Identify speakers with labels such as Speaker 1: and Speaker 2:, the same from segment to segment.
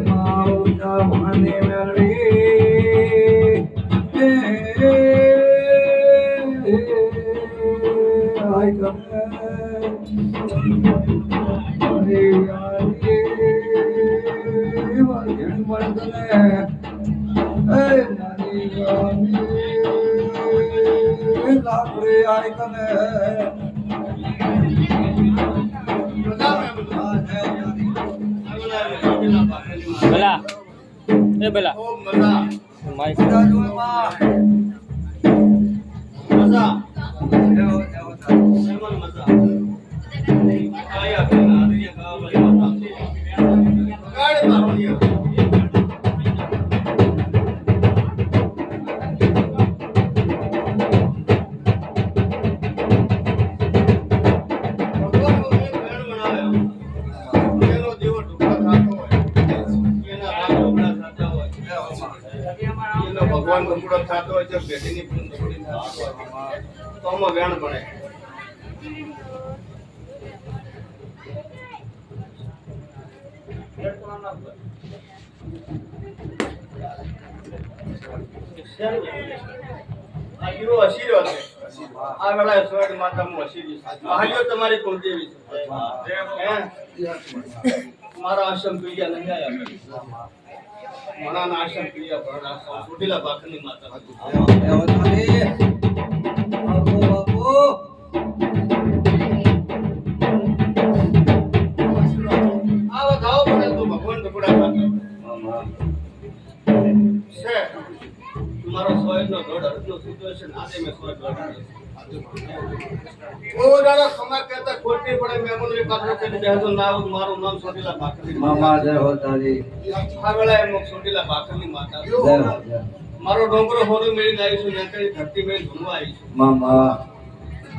Speaker 1: માવતા મને મેળવી લાકડે આય ગમે
Speaker 2: ભલા. એ ભલા. માઈક
Speaker 3: ભગવાન ગમડો થતો હોય છે ભેટીની પણ થતો હોય. તો આમાં વેણ ભણે તમારી કુળદેવી છે. મારા આશ્રમ પીડિયા નહીં આયા મણાના આશ્રમ પીડિયા ભરણા આશ્રમ ચોટીલા ભાખરની આવો જાઓ પડે તો ભગવાન ટુકડા છે. મારો સ્વયંનો દોઢ અર્થનો સૂચવે છે ને આજે મેં સ્વયં દોઢ મારું ડોંગરો હોરું મેળીને આવીશું ને ધરતી મેં ધૂમવા આવીશું
Speaker 1: મામા.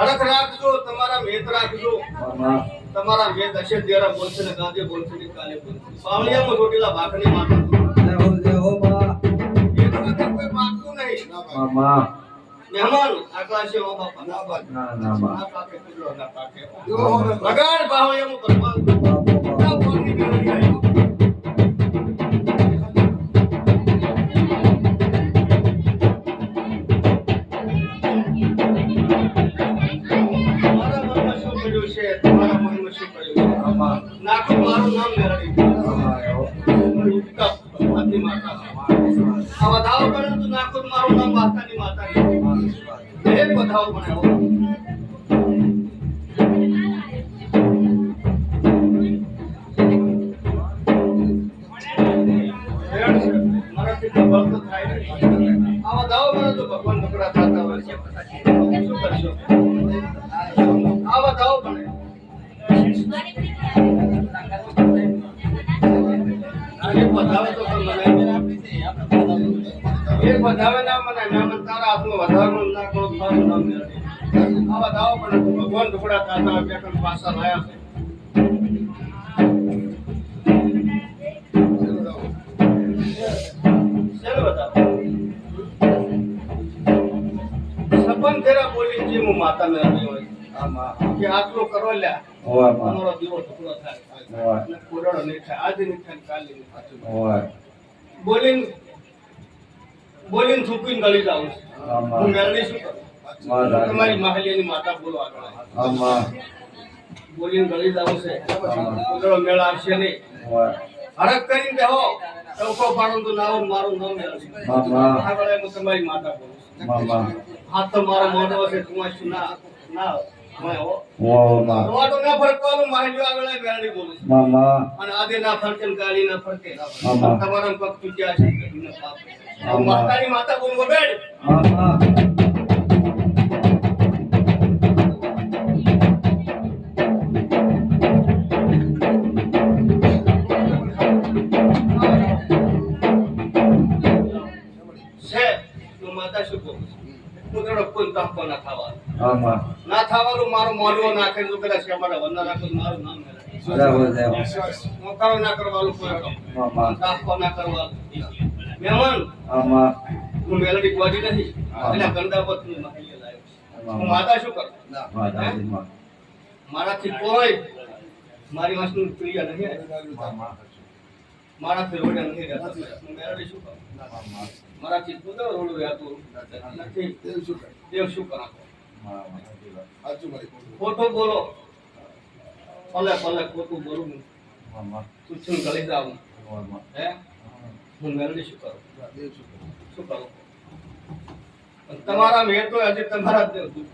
Speaker 3: અડક રાખજો તમારા મેત રાખજો.
Speaker 1: મામા.
Speaker 3: તમારા મેત હશે ત્યારે બોલશે ને ગાંધે બોલશે ને કાલે બોલશે. પાવળિયામાં ચોટીલા ભાખરની માતા
Speaker 1: જય હો જય હો મા
Speaker 3: એ તો કોઈ માગતું નહીં.
Speaker 1: મામા.
Speaker 3: મહેમાન આકાશે ઓ બાપા ના બાપ
Speaker 1: ના ના મા
Speaker 3: ના પાકે કુદરો ના પાકે? કરવા ના ફોનની મેળવી આવ્યો મારા મનમાં છે? તમારા મનમાં શું પડ્યું છે? મારું નામ મેળવી ઉત્તપ માતા આ વધાવો કરે તો નાખો મારું નામ માતાની માતા એ વધાવો પણ આવા. દાવો છે. તો ભગવાન ટુકડા થતા હોય છે શું કરશો? આવા વધાવો પણ. વધાવે તો વધાવે ના મને તારા હાથમાં વધારવાનું ના કરો તો તારું નામ લેવાનું. આ પણ ભગવાન ટુકડા હોય બે લાયા છે સપન બોલી જે હું માતા મેળવી હોય કે આટલું કરો લ્યા તમારો દીવો ટુકડો થાય કોરડો નહીં થાય આજે નહીં થાય કાલે નહીં બોલીને બોલીને થૂકીને ગળી જાઉં છું. હું મેળવી શું કરું? તમારી માહલિયાની માતા બોલો આગળ બોલીને ગળી જાઉં છે. કોરડો મેળ આવશે નહીં. હરક કરીને બેહો. ચૌકો પાડો તો નાવો મારું નામ મેળવશે આગળ હું તમારી માતા બોલું હાથ તો મારો મોઢો હશે તું આ છું ના ના મેં હો.
Speaker 1: ઓ મા
Speaker 3: વાટો ના ફરકવાનું માહલિયો આગળ મેળવી બોલું અને આદે ના ફરકે ને ગાલી ના ફરકે. તમારા પગ તૂટ્યા છે. માતાની માતા બોલ વગાડ
Speaker 1: હા
Speaker 3: છે તહકો ના થવાનું મારો મોઢો નાખે તો કદાચ અમારા વંદના રાખો મારું નામ
Speaker 1: બરાબર હો
Speaker 3: મોકારો ના કરવાનું કોઈ કામ. ના કરવાનું. મહેમાન
Speaker 1: મામા
Speaker 3: હું મેલડી નથી. એટલે ગંદા પત્ની મહાઈએ લાવ્યો છું. હું માતા શું કરું? મારાથી કોઈ મારી વસ્તુ પ્રિય નહીં મારાથી રોડે નથી રહેતા. હું મેળવી શું કરું? મારાથી ખુદ રોડું રહેતું નથી.
Speaker 4: દેવ શું કરે? ખોટું.
Speaker 3: બોલો. પલે પલે ખોટું બોલું તું છું ગળી જાઉં. હે? શું કરું?
Speaker 4: શું કરે?
Speaker 3: તમારા મેં તો આજે તમારા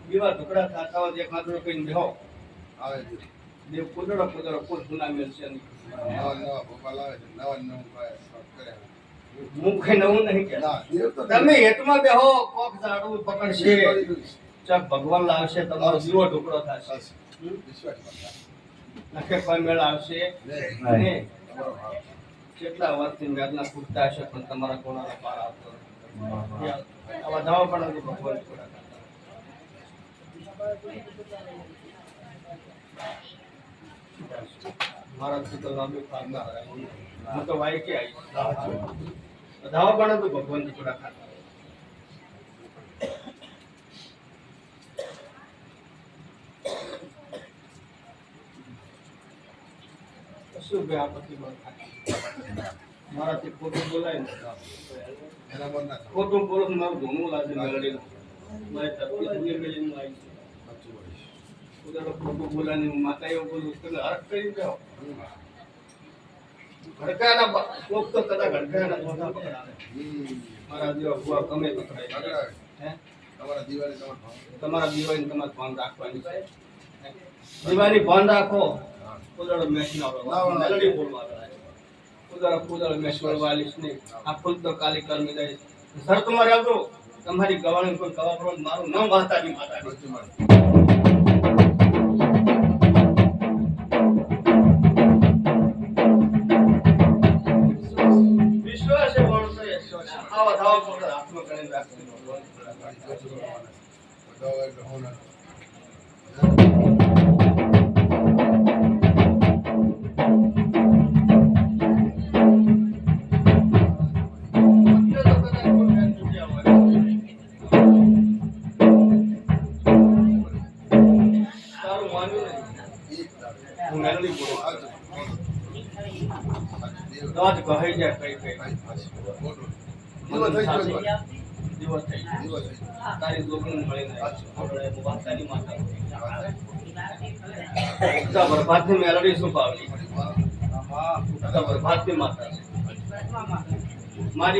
Speaker 3: દીવા ટુકડા થતા હોય એક માત્ર કઈ દેહો.
Speaker 4: આવે
Speaker 3: દેવ કુદરત કુદરત કોઈ ગુના મેલ નહીં.
Speaker 4: નવા નવા ભોપાલ આવે છે. નવા નવું
Speaker 3: નવું નહીં કે તમે હેતમાં બેહો કોક ઝાડું પકડશે. ચાક ભગવાન લાવશે તમારો જીવો ટુકડો થશે? નખે કોઈ મેળ આવશે?
Speaker 4: નહીં.
Speaker 3: કેટલા વર્ષથી મેળના ખૂટતા હશે પણ તમારા કોણાનો પાર આવતો. આવા દાવા પણ નથી ભગવાન. મારાથી તો લાંબી પાર ના હું તો વાય કે આવીશ. દાવા પણ હજુ ભગવાન થોડા ખાતા શું બે આ બંધ થાય? મારાથી ખોટું બોલાય. ખોટું બોલો મારું ઘણું લાગે મેળવી મારી તરફથી દુનિયા મેળવીને આવી. ઉદાહરણ ખોટું બોલાની હું માતા એવું બોલું તમે હરખ કરી જાઓ. ઘડકાના કોક તો કદાચ ઘડકાના મોઢા પકડાવે. મારા જેવા ભૂવા ગમે પકડાય હે?
Speaker 4: તમારા દિવાળી તમારા
Speaker 3: દિવાળી તમારે ભાન રાખવાની છે. દિવાળી ભાન રાખો. કુદરત મેચ ના મેલડી બોલવા કુદરત મેચ નહીં. આ ફૂલ તો કાલી કરમી જાય. શરતમાં રહેજો. તમારી ગવાણી કોઈ ગવા પડો મારું નામ વાતાની માતા
Speaker 4: સાચું મારી.
Speaker 3: કહી જાય કઈ કઈ.
Speaker 4: થઈ.
Speaker 3: દિવસ થઈ. તારી મળીને આપણે માતા
Speaker 4: વાત
Speaker 3: ઉગતા મેલડી શું પાવલી
Speaker 4: મારી
Speaker 3: માતા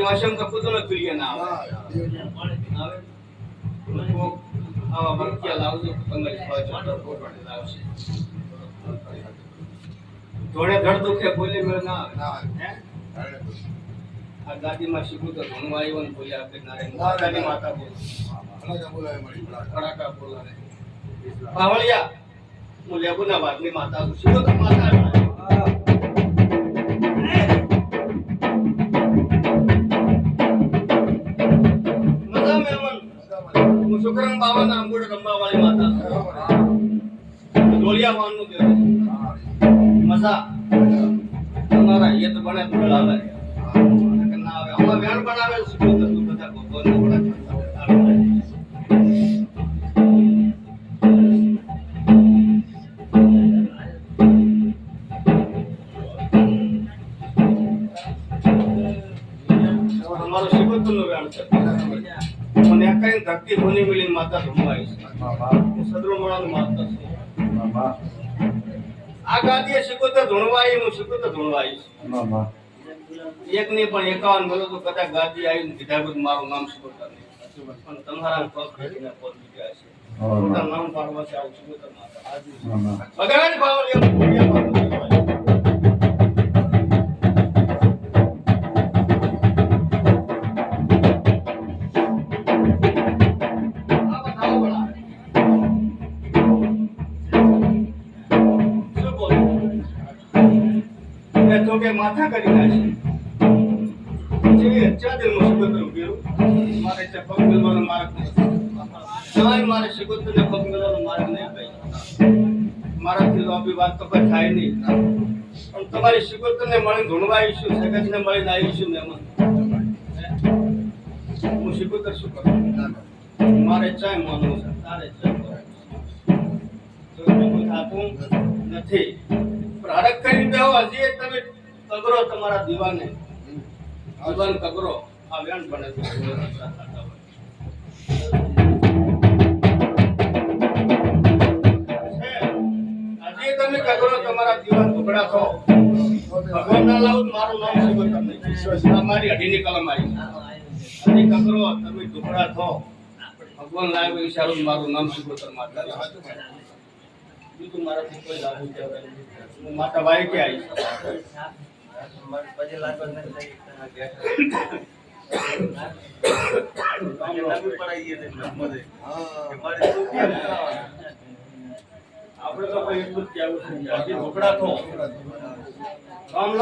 Speaker 3: વાસમ તો કુદરત પ્રિય ના આવે આવે ભક્તિયા લાવજો પંદર પોતાની લાવશે જોડે ધડ દુખે બોલે મેળ ના આવે? આ દાદીમાં શીખું તો ઘણું આવ્યું ને બોલ્યા આપણે નારાયણ. દાદી માતા બોલે. કડાકા બોલાવે પાવળિયા હું લેબુના વાતની માતા છું. શીખો તો માતા
Speaker 4: મારી.
Speaker 3: બાબાના અંગુડ રંબા વાળી માતા
Speaker 4: ડોલિયા મારી.
Speaker 3: નું વાનનું મજા. તમારા યત બને તો લાવે કે ના આવે. આમાં વેણ બનાવે શીખો તો બધા ભગવાન અમારો શિકોતરનો વેણ છે. ધરતી ભૂની મિલીને માતા ધુમાઈ છે. હું સદરોમણાનું માતા છું. આ ગાદીએ શિકોતર ધૂણવાઈ હું શિકોતર ધૂણવાઈ એક નહીં પણ એકાવન બોલો તો કદાચ ગાદી આવીને કીધા મારું નામ શિકોતર નહીં. પણ તમારા પગ ભેટીને પગ બીજા છે. નામ પાડવા છે આવું શિકોતર માતા. ભગવાન પાવલિયા તો કે માથા કરી નાખી. જે ચાદર મુસીબત ઊભી મારે ત્યાં પગ મેળવાનો માર્ગ નથી. મારે શિકોતર ને પગ મેળવાનો માર્ગ નહીં ભાઈ મારાથી લોભી વાત તો કઈ થાય નહીં. પણ તમારી શિકોતર ને મળીને ધૂણવા આવીશું સગત ને મળીને આવીશું મહેમાન હું? શિકોત્ર શું કરું? મારે ચાય માનવું છે, તારે ચાય આપું નથી પણ હરખ કરી બેહો હજી તમે કગરો તમારા દીવાને. દીવાન કગરો. આ વ્યાન બને છે. તમે કગરો તમારા દીવાન ટુકડા થો ભગવાન ના લાવું મારું નામ શું તમને? આ મારી અઢીની કલમ આવી. આજે કગરો, તમે ટુકડા થો ભગવાન લાવ્યો ઈશારો મારું નામ શું માતા બીજું મારાથી કોઈ લાભ હું માતા વાય કે આવીશ આપણે તો કોઈ એટલું જ કહેવું છે? આજે ઢોકળા રામ